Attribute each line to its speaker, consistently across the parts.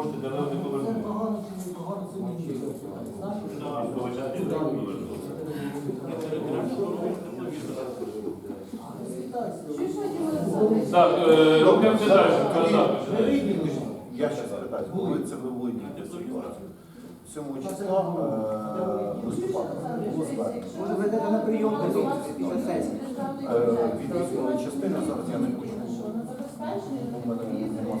Speaker 1: кошти давно не
Speaker 2: Це
Speaker 1: повернули.
Speaker 2: погано чи не погано, це не знаю.
Speaker 1: Да, військова частина не повернула. Так, е, рухаємося далі. Казати.
Speaker 3: Ми виділили, я ще запитаю, коли це ви вийдете з ситуації? 7 числа е, листопада було звернення.
Speaker 2: Може, ви йдете на прийом до?
Speaker 3: Е, Від військової частини зараз я не хочу. У мене нема.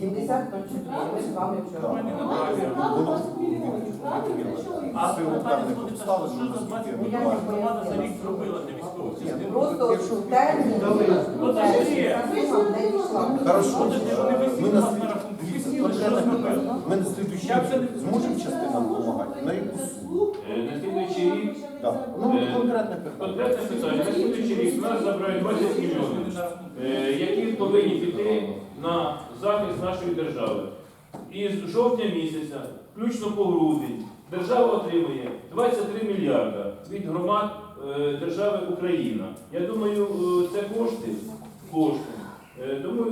Speaker 4: 70 точно. Ми з вами вчора.
Speaker 3: Ну,
Speaker 4: я не дійшла.
Speaker 3: Е, ми на слідуючий рік
Speaker 5: не-
Speaker 3: зможемо частинам допомагати? На яку суму?
Speaker 1: Е, На слідуючий рік,
Speaker 3: Так. Ну,
Speaker 1: Е,
Speaker 3: конкретне питання.
Speaker 1: конкретне питання, на слідуючий рік нас забирають 20 мільйонів, е, які повинні піти на захист нашої держави. І з жовтня місяця, включно по грудень, держава отримує 23 мільярда від громад е, держави Україна. Я думаю, е, це кошти, кошти. Е, Тому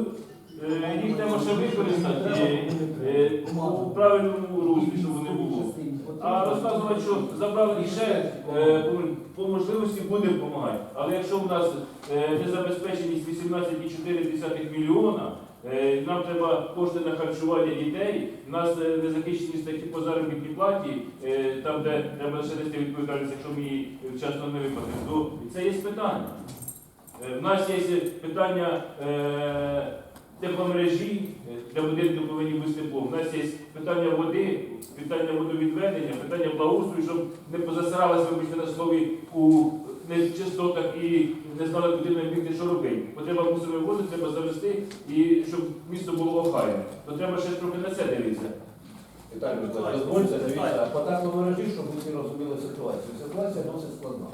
Speaker 1: їх треба ще використати у правильному руслі, щоб вони було. А розказувати, що забрали ще по, можливості буде допомагати. Але якщо в нас незабезпеченість 18,4 мільйона, нам треба кошти на харчування дітей, у нас е, незахищеність такі по заробітній платі, е, там, де треба ще нести відповідальність, якщо ми її вчасно не виплатимо, то це є питання. Е, В нас є питання е, тепломережі, е, для будинків повинні бути тепло. У нас є питання води, питання водовідведення, питання благоустрою, щоб не позасиралися, вибачте на слові, у нечистотах і не знали, куди нам бігти, що робити. Бо треба мусимо воду, треба завести, і щоб місто було охайне. То треба ще трохи на це дивитися.
Speaker 6: Віталій Миколаївич, дозвольте, дивіться, по тепломережі, щоб ви розуміли ситуацію. Ситуація досить складна.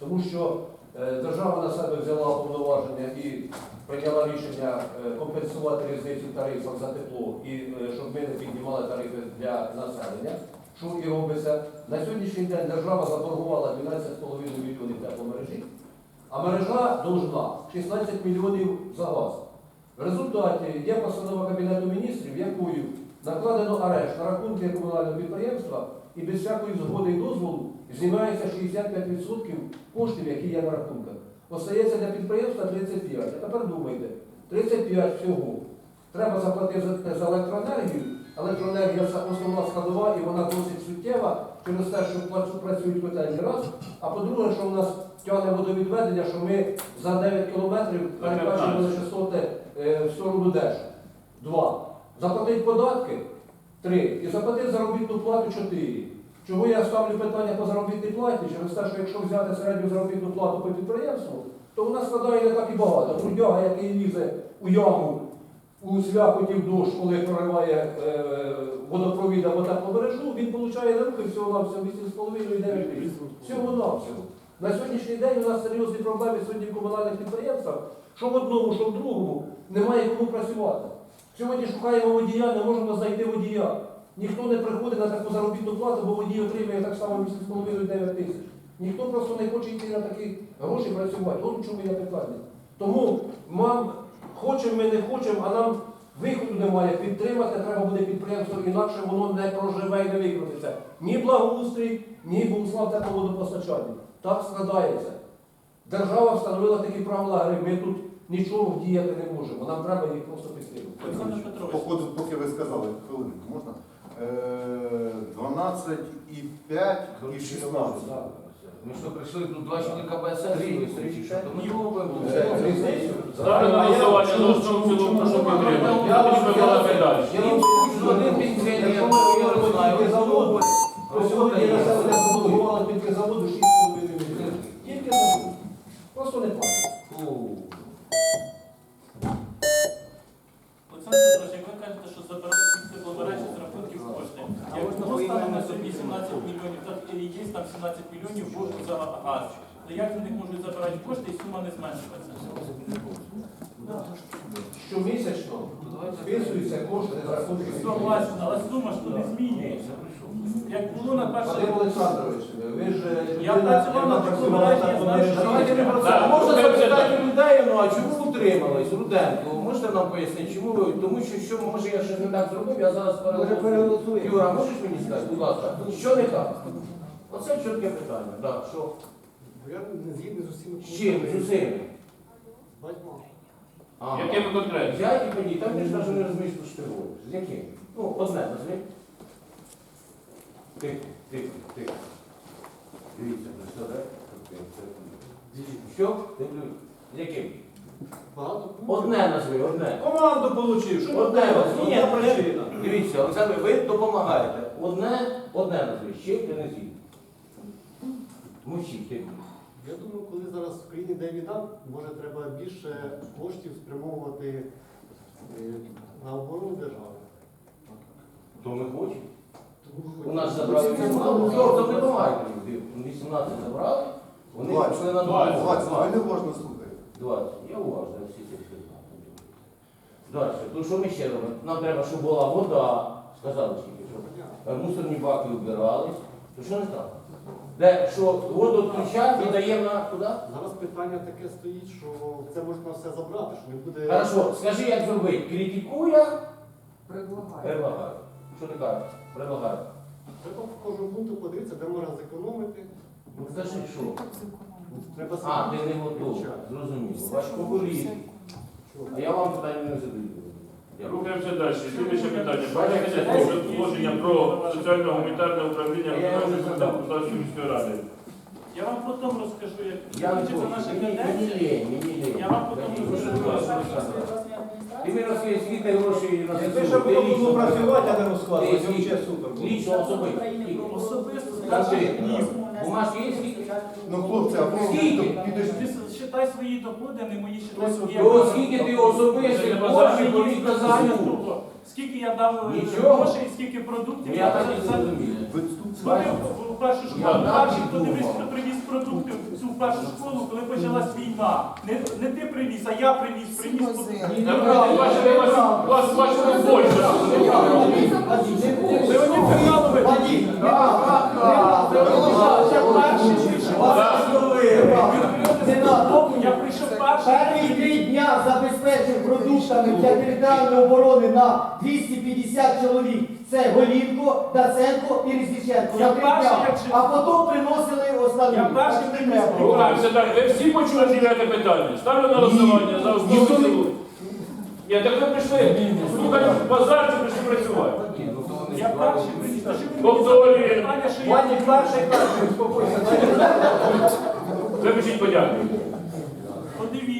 Speaker 6: Тому що е, держава на себе взяла повноваження і прийняла рішення е, компенсувати різницю в тарифах за тепло і е, щоб ми не піднімали тарифи для населення. Що і робиться? На сьогоднішній день держава заборгувала 12,5 мільйонів тепломережі, а мережа должна 16 мільйонів за газ. В результаті є постанова Кабінету міністрів, якою накладено арешт на рахунки комунального підприємства і без всякої згоди і дозволу знімається 65% коштів, які є на рахунках. Остається для підприємства 35. А тепер думайте, 35 всього. Треба заплатити за, за електроенергію. Електроенергія це основна складова і вона досить суттєва через те, що працюють котельні раз. А по-друге, що в нас тягне водовідведення, що ми за 9 кілометрів передбачили частоти е, в сторону Дешу. Два. Заплатить податки три. І заплатить заробітну плату чотири. Чому я ставлю питання по заробітній платі? Через те, що якщо взяти середню заробітну плату по підприємству, то вона складає не так і багато. Трудяга, який лізе у яму у свякоті в дощ, коли прориває е, водопровід або тепломережу, він получає на руки всього на всього 8,5 і 9 тисяч. Всього на всього. На сьогоднішній день у нас серйозні проблеми сьогодні в комунальних підприємствах, що в одному, що в другому немає кому працювати. Сьогодні шукаємо водія, не можемо знайти водія. Ніхто не приходить на таку заробітну плату, бо водій отримує так само 8,5-9 тисяч. Ніхто просто не хоче йти на такі гроші працювати. От чому є питання. Тому мам, хочемо ми не хочемо, а нам виходу немає. Підтримати треба буде підприємство, інакше воно не проживе і не викрутиться. Ні благоустрій, ні Богуслав тепловодопостачання. Так складається. Держава встановила такі правила гри, ми тут нічого вдіяти не можемо. Нам треба їх просто
Speaker 5: Петрович,
Speaker 3: Походу, поки ви сказали, хвилинку, можна? Е, 12 і 5 і 16.
Speaker 7: Ми що прийшли тут два чоловіка БСС зустрічі, що вибули.
Speaker 6: Це різницю.
Speaker 1: Ставлю на голосування за основу в цілому, прошу підтримати.
Speaker 6: Я
Speaker 1: ми балакаємо далі.
Speaker 6: Я не скажу,
Speaker 7: Один пенсіонер, я
Speaker 6: не
Speaker 7: знаю,
Speaker 6: завод, то сьогодні
Speaker 7: Робота є.
Speaker 6: населення забудувало тільки заводу 6,5 мільйонів. Тільки завод. Просто не платить.
Speaker 5: Олександр Петрович, як ви кажете, що забирають ці тепломережі з рахунків кошти. Як воно стане на сьогодні 17 мільйонів, так і є там 17 мільйонів боргу за газ. То як з них можуть забирати кошти і сума не зменшується?
Speaker 6: Щомісячно списуються кошти за рахунки.
Speaker 5: Согласен, але сума ж то не змінюється. Як було на
Speaker 6: Вадим
Speaker 5: перше...
Speaker 6: Олександрович, ви ж
Speaker 5: Я
Speaker 6: людина,
Speaker 5: працював на такому
Speaker 6: працювала
Speaker 5: мережі,
Speaker 6: на
Speaker 5: я знаю, що.
Speaker 7: Давайте не про це.
Speaker 1: Так,
Speaker 7: Можна запитати людей, ну а чому утримались, Руденко? Можете нам пояснити, чому ви? Тому що, що може я щось не так зробив, я зараз
Speaker 2: Може
Speaker 7: переголосую.
Speaker 2: переголосуємо.
Speaker 7: Юра, можеш мені сказати, будь ласка, що не так? Оце чітке питання. Так, що?
Speaker 8: Я не згідний з усіма
Speaker 7: З чим? З усім?
Speaker 8: З багатьма.
Speaker 7: А.
Speaker 1: Якими конкретно?
Speaker 7: Я і мені, там ти ж навіть не розумієш, про що ти говориш. З яким? Ну, одне назви. Тихо, тихо, тихо. Дивіться, представляєте? Що? Дивлюсь. З яким? Одне назви, одне.
Speaker 6: Команду отримав, що
Speaker 7: Одне
Speaker 6: Ні,
Speaker 7: Ні,
Speaker 6: причина.
Speaker 7: Дивіться, Олександр, ви допомагаєте. Одне, одне назви. Ще не з'їв. Мовчіть, ти.
Speaker 8: Я думаю, коли зараз в країні йде війна, може треба більше коштів спрямовувати е, на оборону держави.
Speaker 7: То ми хочемо. У нас забрали 18, то не допомагайте. 18 забрали, вони пішли на 20.
Speaker 3: 20, ви не можна слухати.
Speaker 7: 20. Я уважно всі ці всі. Далі. То що ми ще робимо? Нам треба, щоб була вода. Сказали скільки, що е, мусорні баки убирались. То що не так? Де, що воду і даємо на куди?
Speaker 8: Зараз питання таке стоїть, що це можна все забрати, що не буде.
Speaker 7: Хорошо, скажи, як зробити? Критикує,
Speaker 9: Предлагаю.
Speaker 7: предлагаю. Що ти кажеш? Предлагаю.
Speaker 8: Треба по кожному пункту подивитися, де можна зекономити.
Speaker 7: Ну скажи, що?
Speaker 8: Треба
Speaker 7: А, ти не готовий. Зрозуміло. Ваш популізм. А я вам питання не задаю.
Speaker 1: Рухаємося далі. Слідуюче питання. Бачите, про положення про соціально-гуманітарне управління Полтавської міської ради.
Speaker 5: Я вам потім розкажу, як
Speaker 7: Я не
Speaker 5: закінчиться
Speaker 7: хочу.
Speaker 5: наша каденція. Я вам потім розкажу.
Speaker 7: Ти мені розкажи, скільки грошей на
Speaker 6: Ти
Speaker 7: ЗСУ.
Speaker 6: ж було працювати, а не
Speaker 7: Ти
Speaker 6: розкладати. Це
Speaker 7: скільки?
Speaker 6: супер.
Speaker 7: Лічно особисто.
Speaker 5: Особисто
Speaker 7: Скажи.
Speaker 5: ні.
Speaker 7: Бумажки є скільки?
Speaker 3: Ну, хлопці, а ви
Speaker 7: Скільки?
Speaker 3: підожди.
Speaker 5: Считай свої доходи, а не мої считай свої.
Speaker 7: То скільки ти особисто
Speaker 1: Це
Speaker 7: коштів?
Speaker 5: Скільки я дав е,
Speaker 7: Нічого.
Speaker 5: грошей, скільки продуктів
Speaker 7: Ну, Я так і зрозумів.
Speaker 3: Ви тут
Speaker 5: в першу школу, перший, хто дивився,
Speaker 7: думав.
Speaker 5: хто привіз продукти в цю першу школу, коли почалась війна. Не, не ти привіз, а я привіз, привіз продукти.
Speaker 1: Наприклад, бачите, вас, вас бачили Польща.
Speaker 5: Леонід Фернандович, я прийшов перший.
Speaker 2: Перші три дня забезпечив продуктами для територіальної оборони на 250 чоловік. Це Голінко, Даценко і Різниченко.
Speaker 5: Я
Speaker 2: На три
Speaker 5: перший,
Speaker 2: дня.
Speaker 5: як чи-
Speaker 2: А потім приносили останні.
Speaker 5: Я перший приніс
Speaker 1: Рухаємося далі. Ви всі почули дев'яте питання. Ставлю на голосування за основу і в цілому. Ні, так ви прийшли. Слухайте, базар чи прийшли працювати.
Speaker 5: Я перший приніс. Та що ви мені
Speaker 1: Повторюю.
Speaker 5: питання, що я...
Speaker 6: Ваня перший перший, успокойся.
Speaker 1: Випишіть подяку.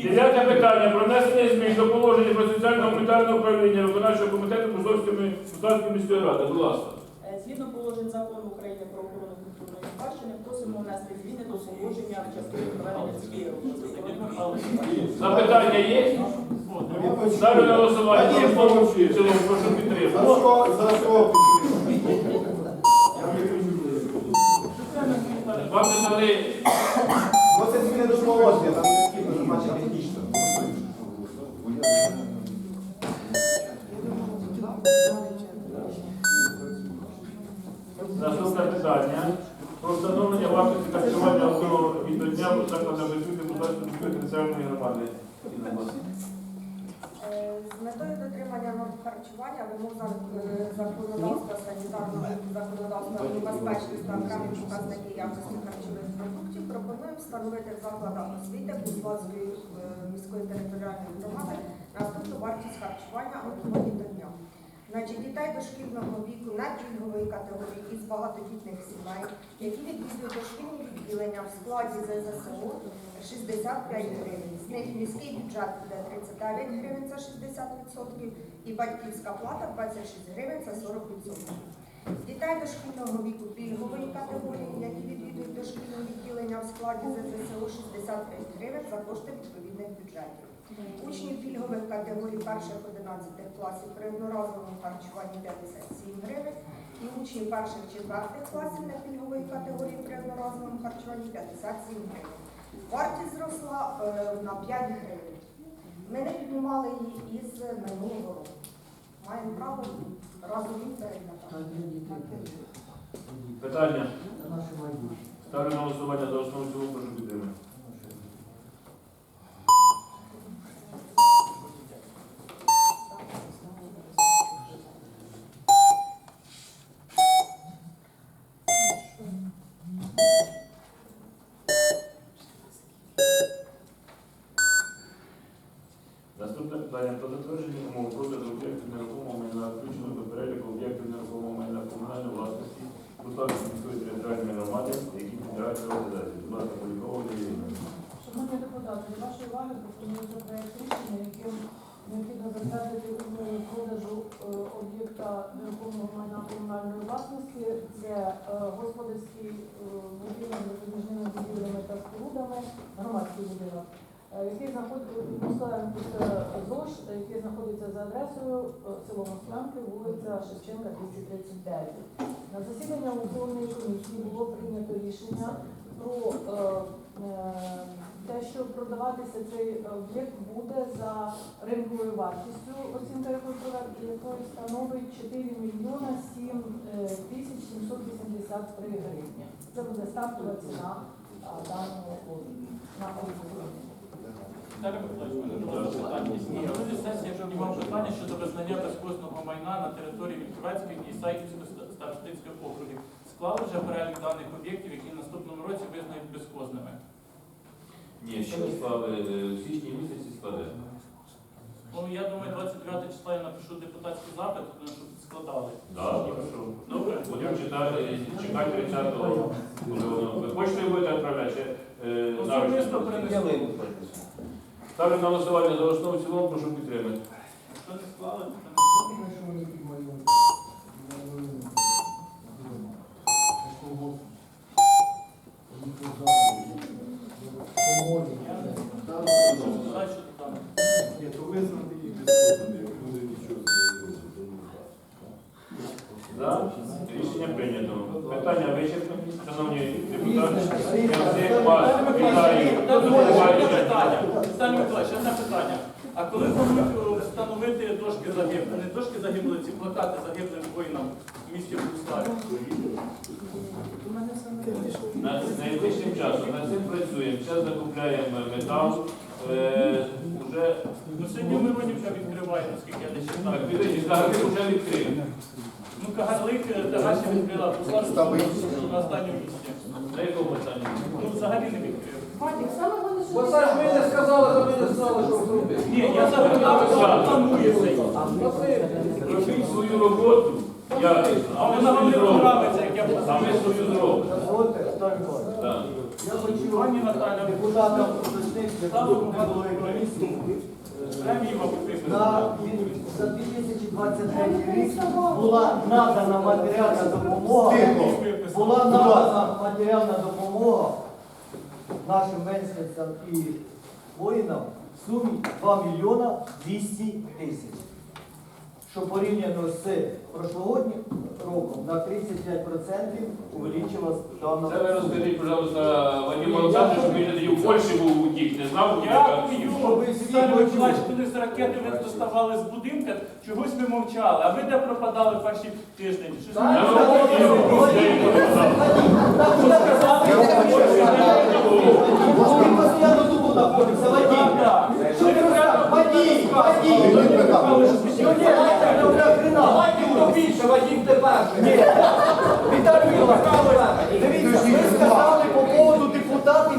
Speaker 1: Дев'яте питання про внесення змін до положення про соціально-гуманітарне управління виконавчого комітету Кузовської міської ради. Будь ласка.
Speaker 10: Е, Згідно положень закону України про охорону культурної спадщини, просимо внести зміни до положення в частині проведення цієї роботи.
Speaker 1: Запитання є? Ставлю на голосування. Прошу підтримати. Вам не дали
Speaker 3: Ну, це зміни до положення, там необхідно, що значить технічно.
Speaker 1: Наступне питання про встановлення вартості харчування окремого від дня у закладах освіти міської територіальної громади. Інна, будь ласка.
Speaker 11: Е, З метою дотримання норм харчування вимог е, законодавства санітарного законодавства безпечності та окремих показників якості харчових продуктів пропонуємо встановити в закладах освіти Бузлацької е, міської територіальної громади наступну вартість харчування алкоголі до дня. Значить, дітей дошкільного віку на пільгової категорії із багатодітних сімей, які відвідують дошкільні відділення в складі ЗЗСО 65 гривень. З них міський бюджет буде 39 гривень за 60% і батьківська плата 26 гривень за 40%. Дітей дошкільного віку пільгової категорії, які відвідують дошкільні відділення в складі ЗЗСО 65 гривень за кошти відповідних бюджетів. Учні пільгових категорій перших 11 класів при одноразовому харчуванні 57 гривень і учні перших 4 класів на пільгової категорії при одноразовому харчуванні 57 гривень. Вартість зросла е, на 5 гривень. Ми не піднімали її із минулого року. Маємо право разом їх переглядати.
Speaker 1: Питання. Ставлю на голосування за основу і. Прошу підтримати. Про умов продажу об'єктів нерухомого майна, включено до переліку об'єктів нерухомого майна комунальної власності Руславської міської територіальної громади, які підлягають приватизації. Будь ласка, Полякова Юрій
Speaker 12: Шановні депутати, до вашої уваги пропонується проект рішення, яким необхідно затвердити умови продажу е, об'єкта нерухомого майна комунальної власності. Це господарський е, з допоміжними будівлями та спорудами, громадський будинок, е, який знаходиться ЗОЖ, який знаходиться за адресою е, село Москванки, вулиця Шевченка, 239. На засідання аукціонної комісії було прийнято рішення про е, е, те, що продаватися цей об'єкт буде за ринковою вартістю, оцінка якої становить 4 мільйона 7 е, тисяч 783 гривні. Це буде стартова ціна даного на аукціоні.
Speaker 5: Віталій Миколаївич, мене до вас питання. На минулій сесії я піднімав питання щодо визнання безкоштовного майна на території Вільхівецької і Сайківської ста- старостинських округів. Склали вже перелік даних об'єктів, які в наступному році визнають безкозними.
Speaker 1: Ні, ще не склали, е, в січні місяці складемо.
Speaker 5: Ну, я думаю, 29 числа я напишу депутатський запит, тому щоб складали.
Speaker 1: Да, хорошо.
Speaker 5: Добре.
Speaker 1: Будемо читати, чекати 30-го. Ви хочете будете відправляти? е,
Speaker 5: Особисто
Speaker 1: наручно? Ставлю на голосування за основу цілому, прошу підтримати.
Speaker 8: Ні, то визнати їх безкоштовними, як люди нічого не
Speaker 1: За. Рішення прийнято. Питання вичерпані. Шановні депутати, я всіх вас вітаю.
Speaker 5: Одне питання. Віталій Миколаївич, одне питання. А коли планують встановити дошки загиблих? Не дошки загиблих, ці плакати загиблим воїнам в місті Буславі?
Speaker 1: На- Найближчим часом над цим працюємо. Зараз закупляємо метал. Е, Уже
Speaker 5: Ну сьогодні в Мироні вже відкриває, наскільки я не
Speaker 1: так,
Speaker 5: читаю.
Speaker 1: підійдіть, зараз вже відкрив.
Speaker 5: Ну, Кагарлик Дагаші відкрила, Буславі на останньому місці.
Speaker 1: На якому питанні?
Speaker 5: Ну, взагалі не відкрив.
Speaker 12: Вадик, саме вони
Speaker 6: Бо це ж ви не сказали, то ми не знали, що зробити.
Speaker 5: Ні, я запитав, що планує.
Speaker 1: Робіть свою роботу. Я,
Speaker 5: А вона вам не подобається, як я
Speaker 1: а ми свою зробимо. Так.
Speaker 2: Я хочу
Speaker 5: Пані Наталя,
Speaker 2: депутатам уточнити, депутатам голови комісії.
Speaker 5: підписано.
Speaker 2: На за 2023 рік була надана матеріальна допомога. Була надана матеріальна допомога нашим мешканцям і воїнам в сумі 2 мільйона 200 тисяч. Що порівняно з прошлогоднім роком на 35% увеличилась дана.
Speaker 1: Це ви розкажіть, пожалуйста, Вадим Олександрович, щоб він тоді в Польщі був утік, не знав.
Speaker 2: Щоб ви всі
Speaker 5: Віталій
Speaker 2: почули.
Speaker 5: Коли з ракети ви доставали з будинка, чогось ми мовчали. А ви де пропадали перші тиждень? Щось
Speaker 1: Я
Speaker 5: не
Speaker 1: вам
Speaker 5: знаю.
Speaker 1: хотів,
Speaker 2: Він постійно тут знаходився, Вадим. Вадим, Вадим. Сьогодні добра хрена. Вадим більше, Вадим ти перший. Віталій Миколаївич, дивіться, ви сказали по поводу депутатів,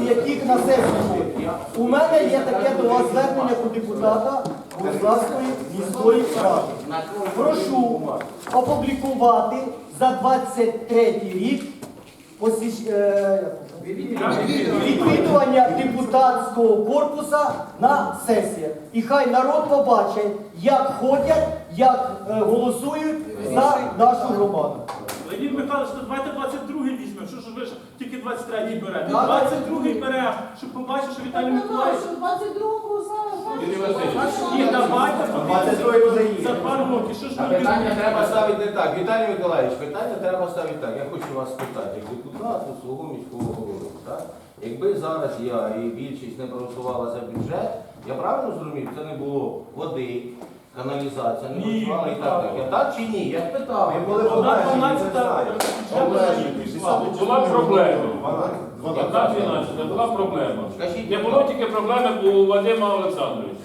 Speaker 2: яких на сесії. У мене є таке до вас звернення до депутата Богославської міської ради. Прошу опублікувати за 23 рік е, відвідування депутатського корпуса на сесіях. І хай народ побачить, як ходять, як е, голосують за нашу громаду.
Speaker 5: Леонід Михайлович, то давайте 22-й візьмемо. Що ж ви ж тільки 23-й берете?
Speaker 2: Да,
Speaker 5: 22-й бере, щоб побачити, що Віталій Миколаївич.
Speaker 12: 22-го
Speaker 1: Юрій Васильович.
Speaker 5: Ні, давайте подивимося за два роки. Що ж
Speaker 7: А
Speaker 5: ми
Speaker 7: питання треба ставити не так. Віталій Миколаївич, питання треба ставити так. Я хочу вас спитати, як депутату свого міського голови. Так? Якби зараз я і більшість не проголосувала за бюджет, я правильно зрозумів, це не було води, каналізація, не
Speaker 5: Ні,
Speaker 7: працювала і так далі. Так чи ні? Я спитав.
Speaker 3: Ми були
Speaker 5: Одна
Speaker 3: обмежені,
Speaker 5: 12
Speaker 3: це знаєте.
Speaker 5: бюджету.
Speaker 1: Була проблема.
Speaker 3: Дванадцять.
Speaker 1: Одна 12, була проблема. Не було тільки проблеми у Вадима Олександровича.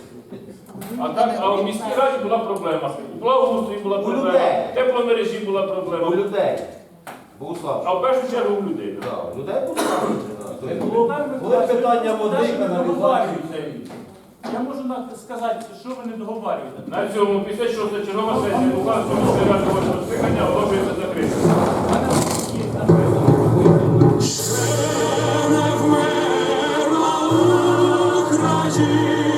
Speaker 1: А так, а в міській раді була проблема. У благоустрої була проблема, в тепломережі була
Speaker 7: у
Speaker 1: проблема.
Speaker 7: людей. Богуслав.
Speaker 1: А в першу чергу у людей.
Speaker 7: Так, у людей Богуслав.
Speaker 5: Миколаївич,
Speaker 2: питання води,
Speaker 5: навіть не. Я можу на- сказати, що ви не договарюєте.
Speaker 1: На цьому 56 чергова сесія Луганської міської ради восьмого скликання оголошується закритою.
Speaker 13: Jesus.